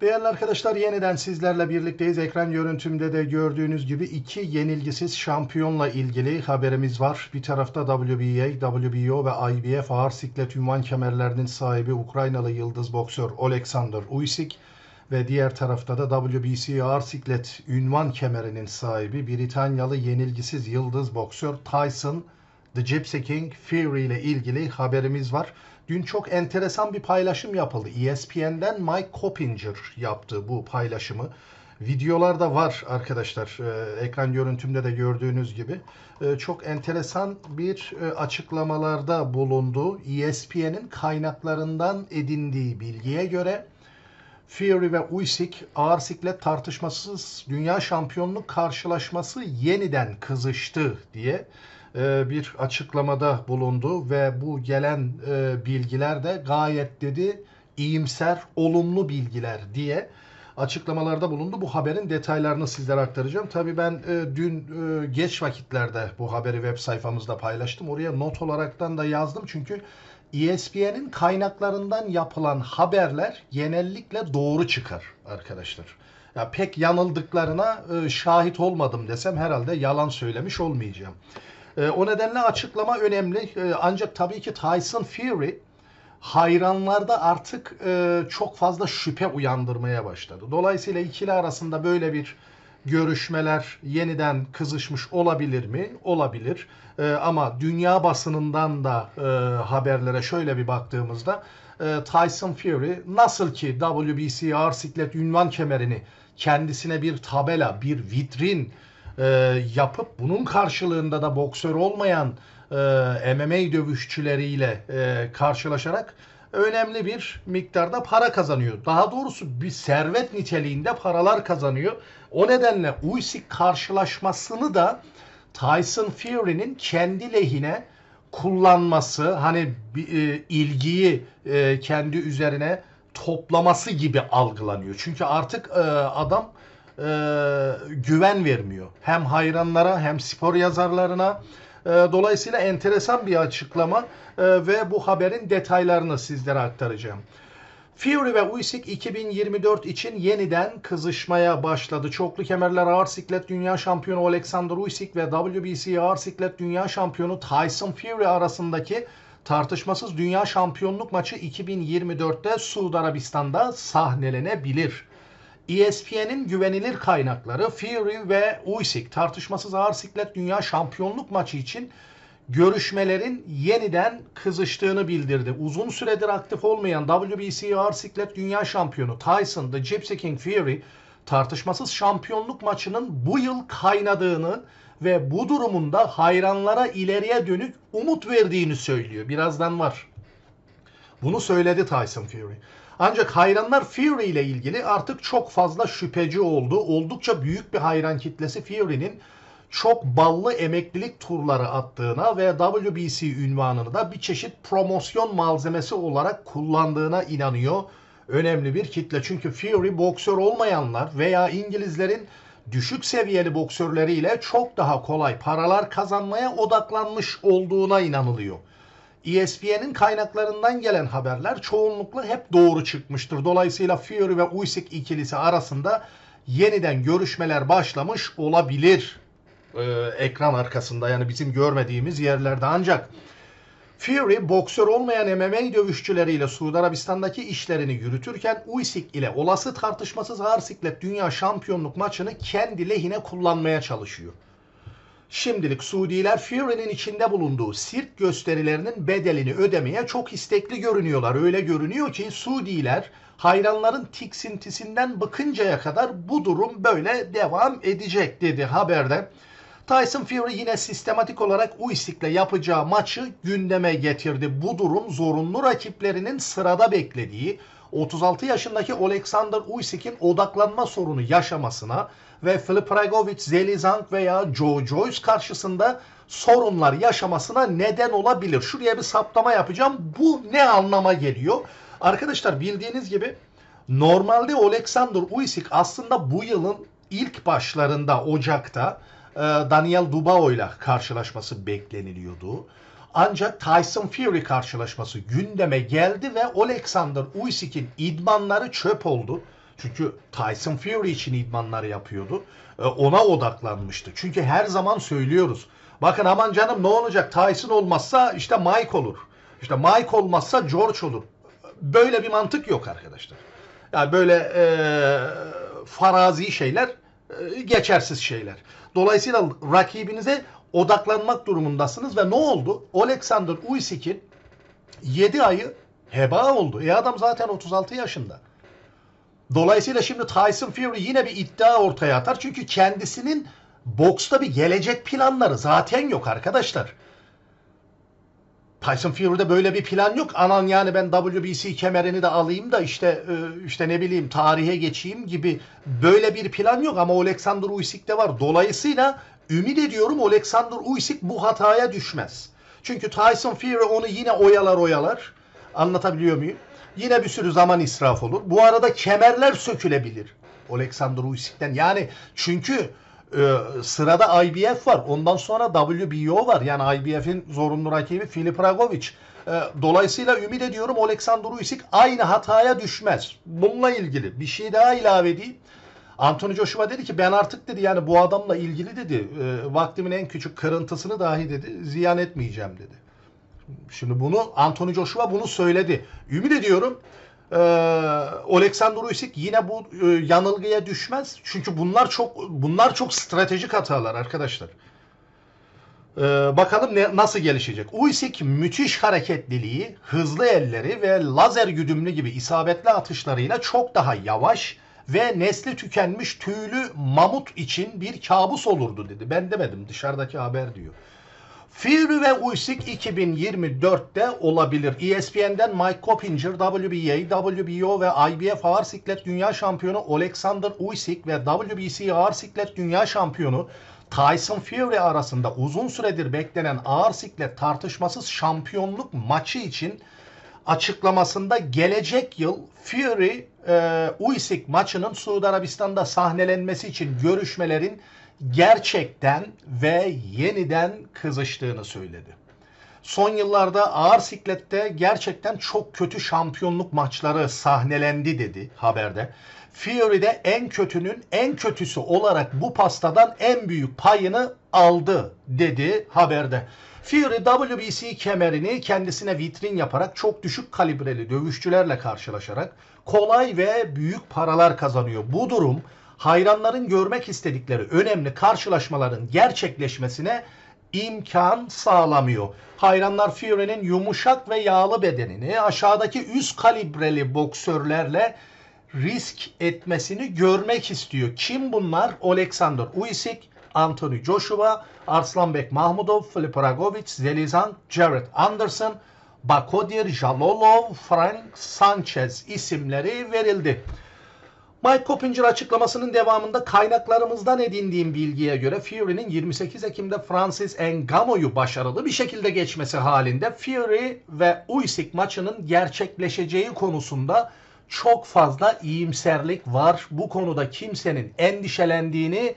Değerli arkadaşlar yeniden sizlerle birlikteyiz. Ekran görüntümde de gördüğünüz gibi iki yenilgisiz şampiyonla ilgili haberimiz var. Bir tarafta WBA, WBO ve IBF ağır siklet ünvan kemerlerinin sahibi Ukraynalı yıldız boksör Oleksandr Usyk ve diğer tarafta da WBC ağır siklet ünvan kemerinin sahibi Britanyalı yenilgisiz yıldız boksör Tyson The Gypsy King Fury ile ilgili haberimiz var. Dün çok enteresan bir paylaşım yapıldı. ESPN'den Mike Coppinger yaptı bu paylaşımı. Videolarda var arkadaşlar. Ee, ekran görüntümde de gördüğünüz gibi. Ee, çok enteresan bir e, açıklamalarda bulundu. ESPN'in kaynaklarından edindiği bilgiye göre Fury ve Usyk ağır siklet tartışmasız dünya şampiyonluk karşılaşması yeniden kızıştı diye bir açıklamada bulundu ve bu gelen e, bilgiler de gayet dedi iyimser, olumlu bilgiler diye açıklamalarda bulundu. Bu haberin detaylarını sizlere aktaracağım. Tabii ben e, dün e, geç vakitlerde bu haberi web sayfamızda paylaştım. Oraya not olaraktan da yazdım çünkü ESPN'in kaynaklarından yapılan haberler genellikle doğru çıkar arkadaşlar. Ya pek yanıldıklarına e, şahit olmadım desem herhalde yalan söylemiş olmayacağım. E, o nedenle açıklama önemli. E, ancak tabii ki Tyson Fury hayranlarda artık e, çok fazla şüphe uyandırmaya başladı. Dolayısıyla ikili arasında böyle bir görüşmeler yeniden kızışmış olabilir mi? Olabilir. E, ama dünya basınından da e, haberlere şöyle bir baktığımızda e, Tyson Fury nasıl ki WBC ağır siklet ünvan kemerini kendisine bir tabela, bir vitrin e, yapıp bunun karşılığında da boksör olmayan e, MMA dövüşçüleriyle e, karşılaşarak önemli bir miktarda para kazanıyor. Daha doğrusu bir servet niteliğinde paralar kazanıyor. O nedenle Usyk karşılaşmasını da Tyson Fury'nin kendi lehine kullanması, hani e, ilgiyi e, kendi üzerine toplaması gibi algılanıyor. Çünkü artık e, adam güven vermiyor. Hem hayranlara hem spor yazarlarına. E, dolayısıyla enteresan bir açıklama e, ve bu haberin detaylarını sizlere aktaracağım. Fury ve Usyk 2024 için yeniden kızışmaya başladı. Çoklu kemerler ağır siklet dünya şampiyonu Alexander Usyk ve WBC ağır siklet dünya şampiyonu Tyson Fury arasındaki tartışmasız dünya şampiyonluk maçı 2024'te Suudi Arabistan'da sahnelenebilir. ESPN'in güvenilir kaynakları Fury ve Usyk tartışmasız ağır siklet dünya şampiyonluk maçı için görüşmelerin yeniden kızıştığını bildirdi. Uzun süredir aktif olmayan WBC ağır siklet dünya şampiyonu Tyson The Gypsy King Fury tartışmasız şampiyonluk maçının bu yıl kaynadığını ve bu durumunda hayranlara ileriye dönük umut verdiğini söylüyor. Birazdan var. Bunu söyledi Tyson Fury. Ancak hayranlar Fury ile ilgili artık çok fazla şüpheci oldu. Oldukça büyük bir hayran kitlesi Fury'nin çok ballı emeklilik turları attığına ve WBC ünvanını da bir çeşit promosyon malzemesi olarak kullandığına inanıyor. Önemli bir kitle. Çünkü Fury boksör olmayanlar veya İngilizlerin düşük seviyeli boksörleriyle çok daha kolay paralar kazanmaya odaklanmış olduğuna inanılıyor. ESPN'in kaynaklarından gelen haberler çoğunlukla hep doğru çıkmıştır. Dolayısıyla Fury ve Usyk ikilisi arasında yeniden görüşmeler başlamış olabilir. Ee, ekran arkasında yani bizim görmediğimiz yerlerde ancak Fury boksör olmayan MMA dövüşçüleriyle Suudi Arabistan'daki işlerini yürütürken Usyk ile olası tartışmasız ağır siklet dünya şampiyonluk maçını kendi lehine kullanmaya çalışıyor. Şimdilik Suudiler Fury'nin içinde bulunduğu sirk gösterilerinin bedelini ödemeye çok istekli görünüyorlar. Öyle görünüyor ki Suudiler hayranların tiksintisinden bıkıncaya kadar bu durum böyle devam edecek dedi haberde. Tyson Fury yine sistematik olarak Usyk'le yapacağı maçı gündeme getirdi. Bu durum zorunlu rakiplerinin sırada beklediği 36 yaşındaki Alexander Usyk'in odaklanma sorunu yaşamasına ve Filip Ragovic, Zelizang veya Joe Joyce karşısında sorunlar yaşamasına neden olabilir. Şuraya bir saptama yapacağım. Bu ne anlama geliyor? Arkadaşlar bildiğiniz gibi normalde Alexander Usyk aslında bu yılın ilk başlarında Ocak'ta e, Daniel Dubao ile karşılaşması bekleniliyordu. Ancak Tyson Fury karşılaşması gündeme geldi ve Alexander Usyk'in idmanları çöp oldu. Çünkü Tyson Fury için idmanlar yapıyordu. E, Ona odaklanmıştı. Çünkü her zaman söylüyoruz. Bakın aman canım ne olacak? Tyson olmazsa işte Mike olur. İşte Mike olmazsa George olur. Böyle bir mantık yok arkadaşlar. Yani böyle e, farazi şeyler e, geçersiz şeyler. Dolayısıyla rakibinize odaklanmak durumundasınız ve ne oldu? Alexander Usyk'in 7 ayı heba oldu. E adam zaten 36 yaşında. Dolayısıyla şimdi Tyson Fury yine bir iddia ortaya atar. Çünkü kendisinin boksta bir gelecek planları zaten yok arkadaşlar. Tyson Fury'de böyle bir plan yok. Anan yani ben WBC kemerini de alayım da işte e, işte ne bileyim tarihe geçeyim gibi böyle bir plan yok ama Alexander Usyk'te var. Dolayısıyla ümit ediyorum Alexander Usyk bu hataya düşmez. Çünkü Tyson Fury onu yine oyalar oyalar. Anlatabiliyor muyum? Yine bir sürü zaman israf olur. Bu arada kemerler sökülebilir. Alexander Usyk'ten. Yani çünkü e, sırada IBF var. Ondan sonra WBO var. Yani IBF'in zorunlu rakibi Filip Ragovic. E, dolayısıyla ümit ediyorum Alexander Usyk aynı hataya düşmez. Bununla ilgili bir şey daha ilave edeyim. Anthony Joshua dedi ki ben artık dedi yani bu adamla ilgili dedi e, vaktimin en küçük kırıntısını dahi dedi ziyan etmeyeceğim dedi. Şimdi bunu Anthony Joshua bunu söyledi. Ümit ediyorum e, Alexander Usyk yine bu e, yanılgıya düşmez. Çünkü bunlar çok bunlar çok stratejik hatalar arkadaşlar. E, bakalım ne, nasıl gelişecek. Usyk müthiş hareketliliği, hızlı elleri ve lazer güdümlü gibi isabetli atışlarıyla çok daha yavaş ve nesli tükenmiş tüylü mamut için bir kabus olurdu dedi. Ben demedim dışarıdaki haber diyor. Fury ve Usyk 2024'te olabilir. ESPN'den Mike Coppinger, WBA, WBO ve IBF Ağır Siklet Dünya Şampiyonu Alexander Usyk ve WBC Ağır Siklet Dünya Şampiyonu Tyson Fury arasında uzun süredir beklenen ağır siklet tartışmasız şampiyonluk maçı için açıklamasında gelecek yıl Fury e, Usyk maçının Suudi Arabistan'da sahnelenmesi için görüşmelerin gerçekten ve yeniden kızıştığını söyledi. Son yıllarda ağır siklette gerçekten çok kötü şampiyonluk maçları sahnelendi dedi haberde. Fury de en kötünün en kötüsü olarak bu pastadan en büyük payını aldı dedi haberde. Fury WBC kemerini kendisine vitrin yaparak çok düşük kalibreli dövüşçülerle karşılaşarak kolay ve büyük paralar kazanıyor. Bu durum hayranların görmek istedikleri önemli karşılaşmaların gerçekleşmesine imkan sağlamıyor. Hayranlar Fury'nin yumuşak ve yağlı bedenini aşağıdaki üst kalibreli boksörlerle risk etmesini görmek istiyor. Kim bunlar? Alexander Usyk, Anthony Joshua, Arslanbek Mahmudov, Filip Ragovic, Zelizan, Jared Anderson, Bakodir Jalolov, Frank Sanchez isimleri verildi. Mike Coppinger açıklamasının devamında kaynaklarımızdan edindiğim bilgiye göre Fury'nin 28 Ekim'de Francis Ngannou'yu başarılı bir şekilde geçmesi halinde Fury ve Usyk maçının gerçekleşeceği konusunda çok fazla iyimserlik var. Bu konuda kimsenin endişelendiğini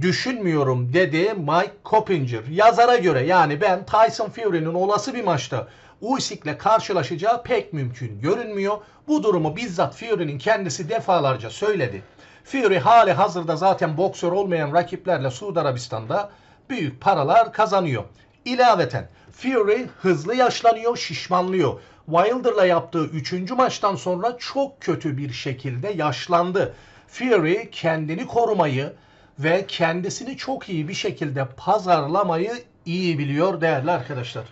düşünmüyorum dedi Mike Coppinger. Yazara göre yani ben Tyson Fury'nin olası bir maçta Usyk'le karşılaşacağı pek mümkün görünmüyor. Bu durumu bizzat Fury'nin kendisi defalarca söyledi. Fury hali hazırda zaten boksör olmayan rakiplerle Suudi Arabistan'da büyük paralar kazanıyor. İlaveten Fury hızlı yaşlanıyor, şişmanlıyor. Wilder'la yaptığı 3. maçtan sonra çok kötü bir şekilde yaşlandı. Fury kendini korumayı ve kendisini çok iyi bir şekilde pazarlamayı iyi biliyor değerli arkadaşlar.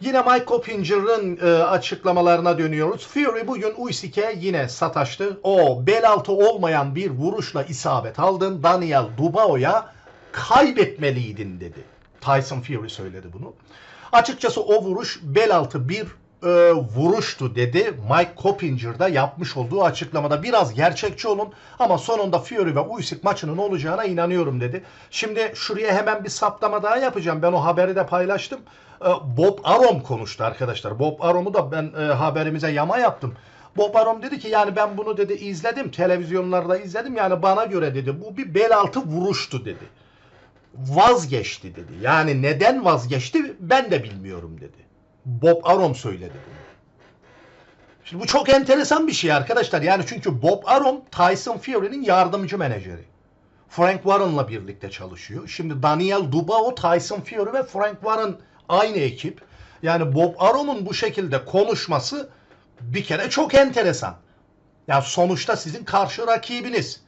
Yine Mike Coppinger'ın e, açıklamalarına dönüyoruz. Fury bugün Usyk'e yine sataştı. O bel altı olmayan bir vuruşla isabet aldın. Daniel Dubois'a kaybetmeliydin dedi. Tyson Fury söyledi bunu. Açıkçası o vuruş bel altı bir e, vuruştu dedi. Mike Coppinger da yapmış olduğu açıklamada. Biraz gerçekçi olun ama sonunda Fury ve Usyk maçının olacağına inanıyorum dedi. Şimdi şuraya hemen bir saptama daha yapacağım. Ben o haberi de paylaştım. E, Bob Arum konuştu arkadaşlar. Bob Arum'u da ben e, haberimize yama yaptım. Bob Arum dedi ki yani ben bunu dedi izledim. Televizyonlarda izledim. Yani bana göre dedi bu bir bel altı vuruştu dedi. Vazgeçti dedi. Yani neden vazgeçti ben de bilmiyorum dedi. Bob Arum söyledi. Şimdi bu çok enteresan bir şey arkadaşlar. Yani çünkü Bob Arum Tyson Fury'nin yardımcı menajeri. Frank Warren'la birlikte çalışıyor. Şimdi Daniel Dubao, Tyson Fury ve Frank Warren aynı ekip. Yani Bob Arum'un bu şekilde konuşması bir kere çok enteresan. Ya sonuçta sizin karşı rakibiniz.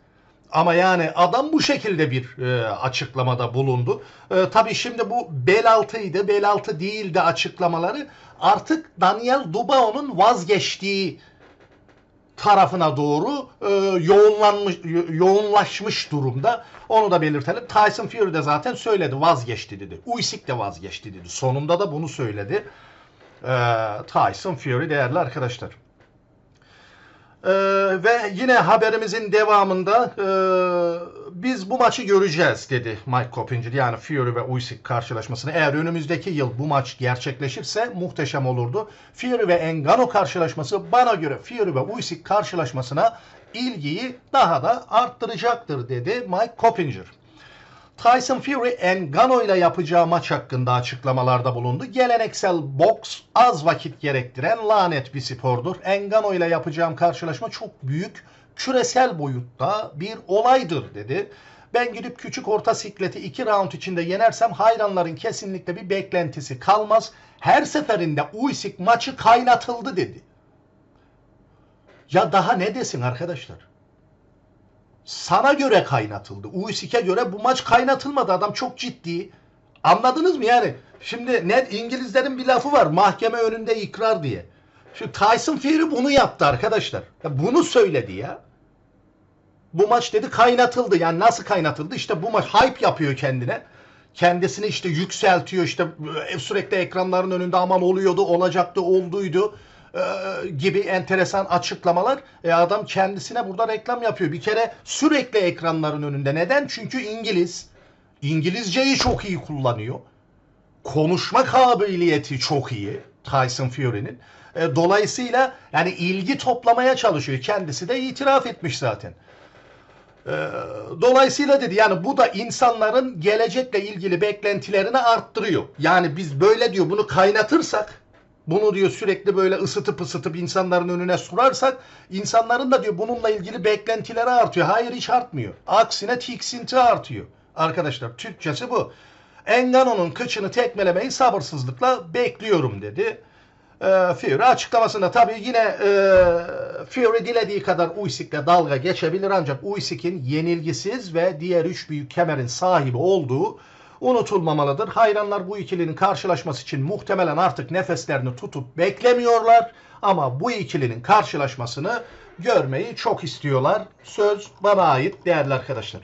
Ama yani adam bu şekilde bir e, açıklamada bulundu. E, tabii şimdi bu bel altıydı, bel altı değildi açıklamaları artık Daniel Dubao'nun vazgeçtiği tarafına doğru e, yoğunlanmış yo- yoğunlaşmış durumda. Onu da belirtelim. Tyson Fury de zaten söyledi vazgeçti dedi. Usyk de vazgeçti dedi. Sonunda da bunu söyledi. E, Tyson Fury değerli arkadaşlar. Ee, ve yine haberimizin devamında e, biz bu maçı göreceğiz dedi Mike Coppinger. Yani Fury ve Usyk karşılaşmasını. Eğer önümüzdeki yıl bu maç gerçekleşirse muhteşem olurdu. Fury ve Ngannou karşılaşması bana göre Fury ve Usyk karşılaşmasına ilgiyi daha da arttıracaktır dedi Mike Coppinger. Tyson Fury Ngannou ile yapacağı maç hakkında açıklamalarda bulundu. Geleneksel boks az vakit gerektiren lanet bir spordur. Ngannou ile yapacağım karşılaşma çok büyük, küresel boyutta bir olaydır dedi. Ben gidip küçük orta sikleti iki round içinde yenersem hayranların kesinlikle bir beklentisi kalmaz. Her seferinde Usyk maçı kaynatıldı dedi. Ya daha ne desin arkadaşlar? Sana göre kaynatıldı. Usyk'e göre bu maç kaynatılmadı. Adam çok ciddi. Anladınız mı yani? Şimdi net İngilizlerin bir lafı var. Mahkeme önünde ikrar diye. Şu Tyson Fury bunu yaptı arkadaşlar. Ya bunu söyledi ya. Bu maç dedi kaynatıldı. Yani nasıl kaynatıldı? İşte bu maç hype yapıyor kendine. Kendisini işte yükseltiyor. İşte e, sürekli ekranların önünde aman oluyordu, olacaktı, olduydu e, gibi enteresan açıklamalar. E, adam kendisine burada reklam yapıyor. Bir kere sürekli ekranların önünde. Neden? Çünkü İngiliz. İngilizceyi çok iyi kullanıyor. Konuşma kabiliyeti çok iyi Tyson Fury'nin. E, dolayısıyla yani ilgi toplamaya çalışıyor. Kendisi de itiraf etmiş zaten. E, dolayısıyla dedi yani bu da insanların gelecekle ilgili beklentilerini arttırıyor. Yani biz böyle diyor bunu kaynatırsak bunu diyor sürekli böyle ısıtıp ısıtıp insanların önüne surarsak insanların da diyor bununla ilgili beklentileri artıyor. Hayır hiç artmıyor. Aksine tiksinti artıyor. Arkadaşlar Türkçesi bu. Engano'nun kıçını tekmelemeyi sabırsızlıkla bekliyorum dedi. E, Fury açıklamasında tabii yine e, Fury dilediği kadar Usyk'le dalga geçebilir ancak Usyk'in yenilgisiz ve diğer üç büyük kemerin sahibi olduğu unutulmamalıdır. Hayranlar bu ikilinin karşılaşması için muhtemelen artık nefeslerini tutup beklemiyorlar ama bu ikilinin karşılaşmasını görmeyi çok istiyorlar. Söz bana ait değerli arkadaşlar.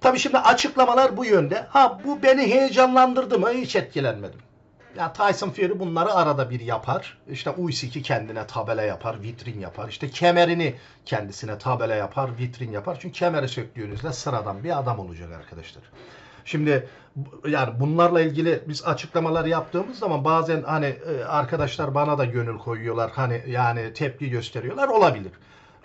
Tabii şimdi açıklamalar bu yönde. Ha bu beni heyecanlandırdı mı? Hiç etkilenmedim. Ya Tyson Fury bunları arada bir yapar. İşte Usyk'i kendine tabela yapar, vitrin yapar. İşte kemerini kendisine tabela yapar, vitrin yapar. Çünkü kemeri söktüğünüzde sıradan bir adam olacak arkadaşlar. Şimdi yani bunlarla ilgili biz açıklamalar yaptığımız zaman bazen hani e, arkadaşlar bana da gönül koyuyorlar. Hani yani tepki gösteriyorlar olabilir.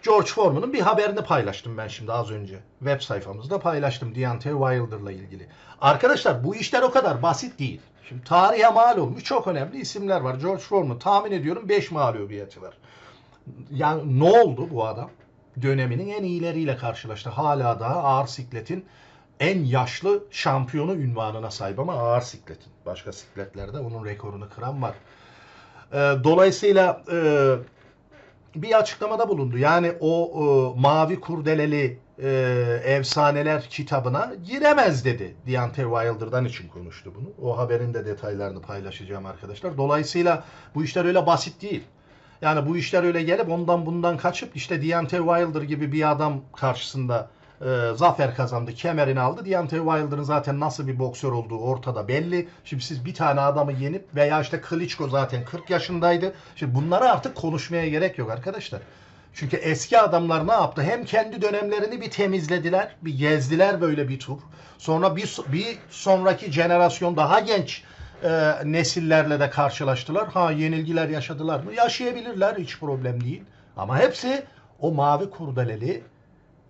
George Foreman'ın bir haberini paylaştım ben şimdi az önce. Web sayfamızda paylaştım Deontay Wilder'la ilgili. Arkadaşlar bu işler o kadar basit değil. Şimdi tarihe mal olmuş çok önemli isimler var. George Foreman tahmin ediyorum 5 mağlubiyeti var. Yani ne oldu bu adam? Döneminin en iyileriyle karşılaştı. Hala daha ağır sikletin en yaşlı şampiyonu ünvanına sahip ama ağır sikletin. Başka sikletlerde onun rekorunu kıran var. E, dolayısıyla e, bir açıklamada bulundu. Yani o e, mavi kurdeleli e, efsaneler kitabına giremez dedi. Deontay Wilder'dan için konuştu bunu. O haberin de detaylarını paylaşacağım arkadaşlar. Dolayısıyla bu işler öyle basit değil. Yani bu işler öyle gelip ondan bundan kaçıp işte Deontay Wilder gibi bir adam karşısında e, zafer kazandı, kemerini aldı. Deontay Wilder'ın zaten nasıl bir boksör olduğu ortada belli. Şimdi siz bir tane adamı yenip veya işte Klitschko zaten 40 yaşındaydı. Şimdi bunları artık konuşmaya gerek yok arkadaşlar. Çünkü eski adamlar ne yaptı? Hem kendi dönemlerini bir temizlediler, bir gezdiler böyle bir tur. Sonra bir, bir sonraki jenerasyon daha genç e, nesillerle de karşılaştılar. Ha yenilgiler yaşadılar mı? Yaşayabilirler hiç problem değil. Ama hepsi o mavi kurdeleli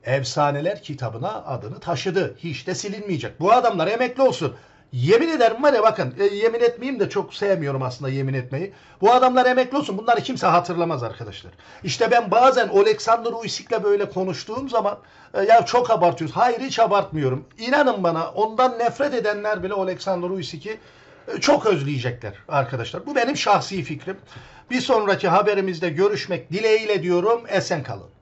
Efsaneler kitabına adını taşıdı. Hiç de silinmeyecek. Bu adamlar emekli olsun. Yemin ederim var ya bakın e, yemin etmeyeyim de çok sevmiyorum aslında yemin etmeyi. Bu adamlar emekli olsun bunları kimse hatırlamaz arkadaşlar. İşte ben bazen Alexander Uysik'le böyle konuştuğum zaman e, ya çok abartıyoruz. Hayır hiç abartmıyorum. İnanın bana ondan nefret edenler bile Alexander Uysik'i e, çok özleyecekler arkadaşlar. Bu benim şahsi fikrim. Bir sonraki haberimizde görüşmek dileğiyle diyorum. Esen kalın.